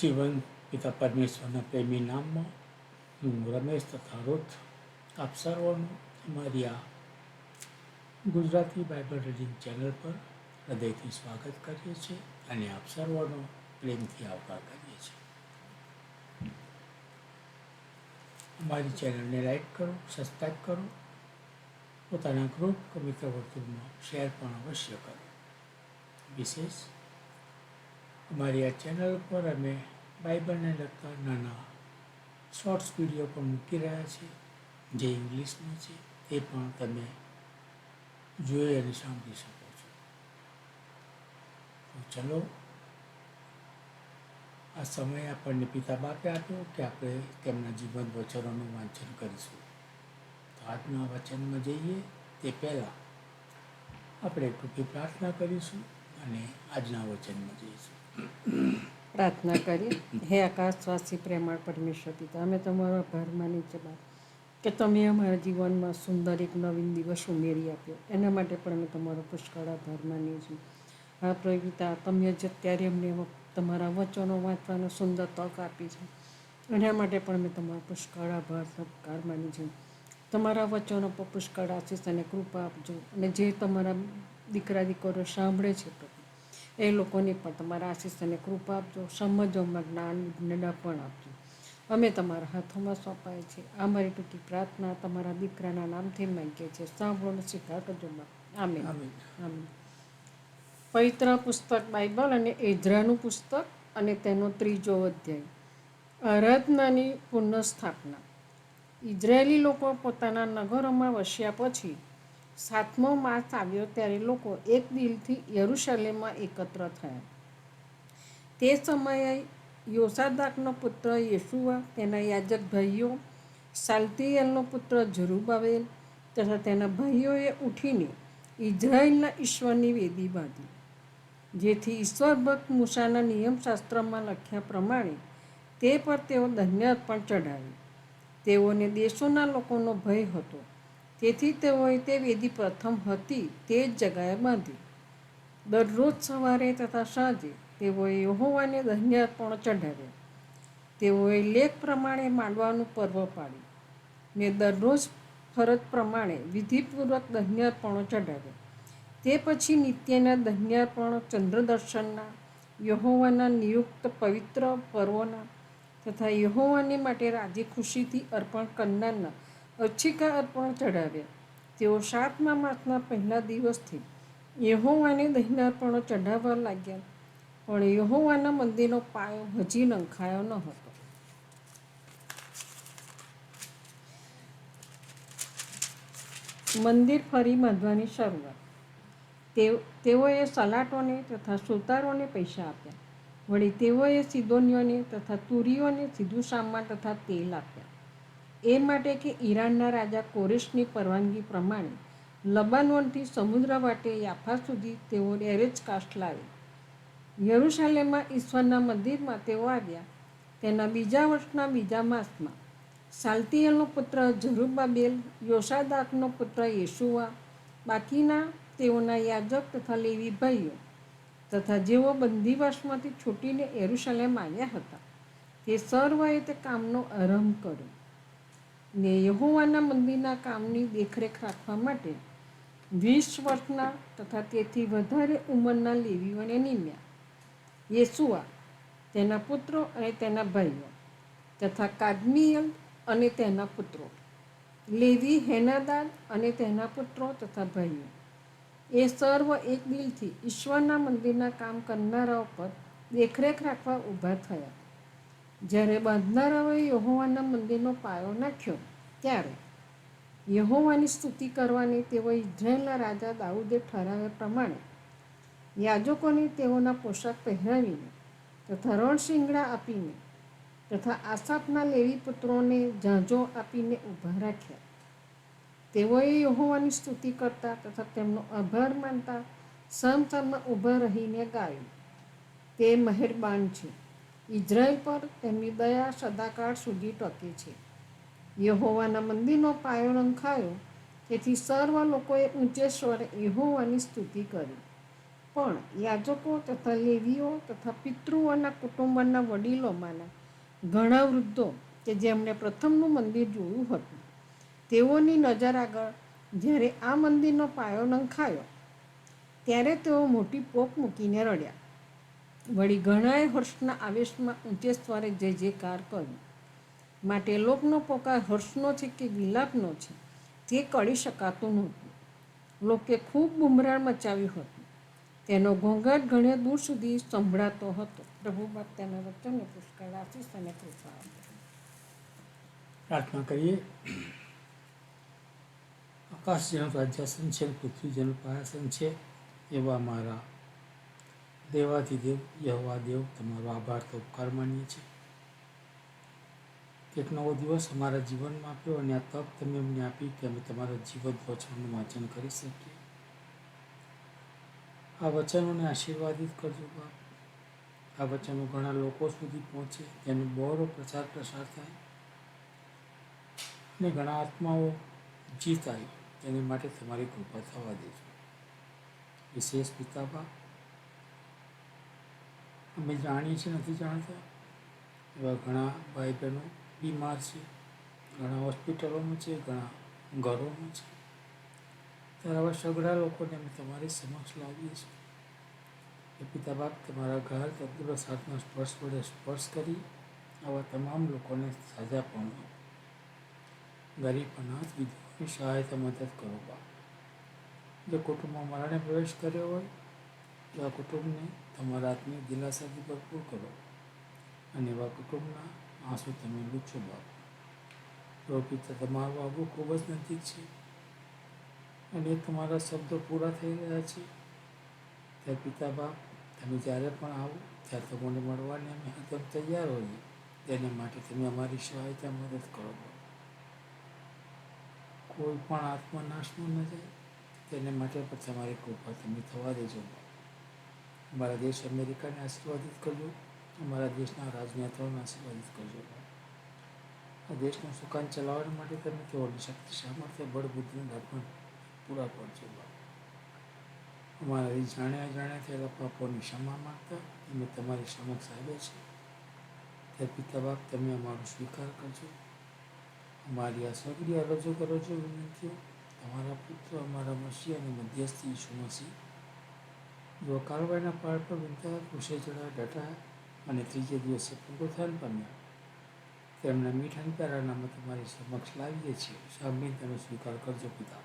જીવન પિતા પરમેશ્વરના પ્રેમી નામમાં હું રમેશ તથા રોથ આપ સર્વનું અમારી આ ગુજરાતી બાઇબલ રીડિંગ ચેનલ પર હૃદયથી સ્વાગત કરીએ છીએ અને આપ સર્વનો પ્રેમથી આવકાર કરીએ છીએ અમારી ચેનલને લાઈક કરો સબસ્ક્રાઈબ કરો પોતાના ગ્રુપ કે મિત્ર વર્તુળમાં શેર પણ અવશ્ય કરો વિશેષ અમારી આ ચેનલ પર અમે બાઇબલને લગતા નાના શોર્ટ્સ વીડિયો પણ મૂકી રહ્યા છીએ. જે ઇંગ્લિશમાં છે, એ પણ તમે જોઈ અને સાંભળી શકો છો. તો ચલો, આ સમય આપણને પિતા બાપે આપ્યો કે આપણે તેમના જીવન વચનોનું વાંચન કરીશું. તો આજના વચનમાં જઈએ તે પહેલાં આપણે ટૂંકી પ્રાર્થના કરીશું અને આજના વચનમાં જઈશું. પ્રાર્થના કરી હે આકાશવાસી પ્રેમાળ પરમેશ્વર પિતા, અમે તમારો આભાર માની છે બા કે તમે અમારા જીવનમાં સુંદર એક નવીન દિવસ ઉમેરી આપ્યો. એના માટે પણ અમે તમારો પુષ્કળ આભાર માનીએ છીએ. હા, પ્રવિતા, તમે જ અત્યારે અમને તમારા વચનો વાંચવાનો સુંદર તક આપી છે. એના માટે પણ અમે તમારો પુષ્કળ આભાર, સત્કાર માની છે તમારા વચનો પર પુષ્કળ આશીષ અને કૃપા આપજો. અને જે તમારા દીકરા દીકરો સાંભળે છે પ્રભુ એ લોકોની પણ તમારા આશીષ અને કૃપા આપજો સમજવામાં જ્ઞાન વિજ્ઞાન પણ આપજો. અમે તમારા હાથોમાં સોંપાય છે. આ મારી ટૂંકી પ્રાર્થના તમારા દીકરાના નામથી માંગીએ છીએ. સાંભળોને સ્વીકાર કરજો આમે આમે પવિત્ર પુસ્તક બાઇબલ અને એઝરાનું પુસ્તક અને તેનો ત્રીજો અધ્યાય. આરાધનાની પુનઃસ્થાપના. ઇઝરાયેલી લોકો પોતાના નગરોમાં વસ્યા પછી સાતમો માસ આવ્યો ત્યારે લોકો એક દિલથી યરુશલેમમાં એકત્ર થયા. તે સમયે યોસાદાકનો પુત્ર યેશુવા તેના યાજક ભાઈઓ સાલ્તિયેલનો પુત્ર જરુબાવેલ તથા તેના ભાઈઓએ ઉઠીને ઇઝરાયલના ઈશ્વરની વેદી બાંધી. જેથી ઈશ્વર ભક્ત મૂસાના નિયમશાસ્ત્રમાં લખ્યા પ્રમાણે તે પર તેઓ ધન્ય પણ ચઢાવી તેઓને દેશોના લોકોનો ભય હતો. તેથી તેઓએ તે વેદી પ્રથમ હતી, તે જ જગાએ બાંધી. દરરોજ સવારે તથા સાંજે તેઓએ યહોવાને ધન્યર્પણો ચઢાવ્યા. તેઓએ લેખ પ્રમાણે માંડવાનું પર્વ પાડ્યું. ને દરરોજ ફરજ પ્રમાણે વિધિપૂર્વક દહ્યાર્પણો ચઢાવ્યા. તે પછી નિત્યના ધન્યર્પણો ચંદ્રદર્શનના, યહોવાના નિયુક્ત પવિત્ર પર્વોના તથા યહોવાને માટે રાજી ખુશીથી અર્પણ કરનારના અચ્છિકા અર્પણ ચઢાવ્યા. તેઓ સાતમા માસના પહેલા દિવસથી યહોવાને દહીંનાર્પણો ચઢાવવા લાગ્યા, પણ યહોવાના મંદિરનો પાયો હજી નંખાયો ન હતો. મંદિર ફરી બાંધવાની શરૂઆત. તેઓએ સલાટોને તથા સુતારોને પૈસા આપ્યા. વળી તેઓએ સિદોનીઓને તથા તુરીઓને સીધું સામાન તથા તેલ આપ્યા. એ માટે કે ઈરાનના રાજા કોરેશની પરવાનગી પ્રમાણે લબાનોનથી સમુદ્ર વાટે યાફા સુધી તેઓ એરેજ કાસ્ટ લાવી. યરુશાલેમમાં ઈશ્વરના મંદિરમાં તેઓ આવ્યા. તેના બીજા વર્ષના બીજા માસમાં સાલ્તિયલનો પુત્ર જરુબાબેલ યોશાદાકનો પુત્ર યેશુવા બાકીના તેઓના યાજક તથા લેવી ભાઈઓ તથા જેઓ બંદીવાસમાંથી છૂટીને એરુશાલેમ આવ્યા હતા. તે સર્વએ તે કામનો આરંભ કર્યો. ને યહોવાના મંદિરના કામની દેખરેખ રાખવા માટે વીસ વર્ષના તથા તેથી વધારે ઉંમરના લેવીઓને નિમ્યા. યેસુઆ તેના પુત્રો અને તેના ભાઈઓ તથા કાદમિયલ અને તેના પુત્રો, લેવી હેનાદાદ અને તેના પુત્રો તથા ભાઈઓ. એ સર્વ એક દિલથી ઈશ્વરના મંદિરના કામ કરનારાઓ પર દેખરેખ રાખવા ઊભા થયા. જ્યારે બાંધનારાઓએ યહોવાના મંદિરનો પાયો નાખ્યો ત્યારે યહોવાની સ્તુતિ કરવાની તેઓ ઇઝરાયેલના રાજા દાઉદે ઠરાવ્યા પ્રમાણે યાજકોને તેઓના પોશાક પહેરાવીને તથા રણશિંગડા આપીને તથા આસાપના લેવી પુત્રોને ઝાંઝો આપીને ઊભા રાખ્યા. તેઓએ યહોવાની સ્તુતિ કરતા તથા તેમનો આભાર માનતા સમસમમાં ઊભા રહીને ગાયું. તે મહેરબાન છે. ઇઝરાયલ પર તેમની દયા સદાકાળ સુધી ટકે છે. યહોવાના મંદિરનો પાયો રંખાયો તેથી સર્વ લોકોએ ઊંચે સ્વરે યહોવાની સ્તુતિ કરી. પણ યાજકો તથા લેવીઓ તથા પિતૃઓના કુટુંબના વડીલોમાંના ઘણા વૃદ્ધો કે જેમણે પ્રથમનું મંદિર જોયું હતું, તેઓની નજર આગળ જ્યારે આ મંદિરનો પાયો નંખાયો ત્યારે તેઓ મોટી પોક મૂકીને રડ્યા. વળી ઘણાએ હર્ષના આવેશમાં ઊંચે સ્વરે જય જયકાર કર્યું. માટે લોકનો પોકાર હર્ષનો છે કે વિલાપનો છે, તે કળી શકાતું નહોતું. લોકે ખૂબ બુમરાણ મચાવ્યું હતું. તેનો ઘોંઘાટ ઘણે દૂર સુધી સંભળાતો હતો. પ્રભુ બાપ તેના વચનને પુષ્કળ આશીષ અને કૃપા પ્રાર્થના કરીએ. આકાશ જેનું રાજ્યાસન છે પૃથ્વી જેનું પાયાસન છે, એવા મારા દેવાધિદેવ યહવાદેવ તમારો આભાર તો ઉપકાર માનીએ છીએ. એક નવો દિવસ અમારા જીવનમાં આપ્યો અને આ તક તમે અમને આપી કે અમે તમારા જીવન વચનનું વાંચન કરી શકીએ. આ વચનોને આશીર્વાદિત કરજો બાપ. આ વચનો ઘણા લોકો સુધી પહોંચે, તેનો બહોળો પ્રચાર પ્રસાર થાય. અને ઘણા આત્માઓ જીતાય, તેને માટે તમારી કૃપા થવા દેજો. વિશેષ પિતાબા અમે જાણીએ છીએ, નથી જાણતા. એવા ઘણા ભાઈ બહેનો બીમાર છે. ઘણા હોસ્પિટલોમાં છે, ઘણા ઘરોમાં છે. ત્યારે આવા સગડા લોકોને અમે તમારી સમક્ષ લાવીએ છીએ. એ પિતા બાપ તમારા ઘર તંદુરસ્ત હાથના સ્પર્શ વડે સ્પર્શ કરી આવા તમામ લોકોને સાજા પણ ગરીબ અનાથ વિધવાની સહાયતા મદદ કરો બાપ. જો કુટુંબમાં મરણે પ્રવેશ કર્યો હોય એવા કુટુંબને તમારા આત્મીય દિલાસાથી ભરપૂર કરો અને એવા કુટુંબના આંસુ તમે લૂછો બાપ. જો પિતા તમારો આવવું ખૂબ જ નજીક છે અને તમારા શબ્દો પૂરા થઈ રહ્યા છે. ત્યારે પિતા બાપ, તમે જ્યારે પણ આવો, ત્યારે તમને મળવાને અમે એકદમ તૈયાર હોઈએ. તેના માટે તમે અમારી સહાયતા મદદ કરો કોઈ પણ આત્મા નાશમાં ન જાય. તેને માટે પણ તમારી કૃપા તમે થવા દેજો અમારા દેશ અમેરિકાને આશીર્વાદિત કરજો, અમારા દેશના રાજનેતાઓને આશીર્વાદિત કરજો. આ દેશનું સુકાન ચલાવવા માટે તમે તેઓની શક્તિ, સામર્થ્ય, બળ દાપણ પૂરા પડજો. અમારા જાણ્યા અજાણ્યા થયેલા પાપોની ક્ષમા માગતા અમે તમારી સમક્ષ આવ્યા છે તે પિતા બાપ, તમે અમારો સ્વીકાર કરજો. અમારી આ સગડી રજૂ કરો છો વિનંતીઓ. તમારા પુત્ર, અમારા મસીહ અને મધ્યસ્થી ઈસુ મસીહ જો કાળવાઈના પહાડ પર વિનતા કૃષે ચડા ડટા અને ત્રીજે દિવસે પુનરુત્થાન પામ્યા તેમના મીઠા પ્યારા નામે તમારી સમક્ષ લાવીએ છીએ. સાંભળીને તેનો સ્વીકાર કરજો પિતા.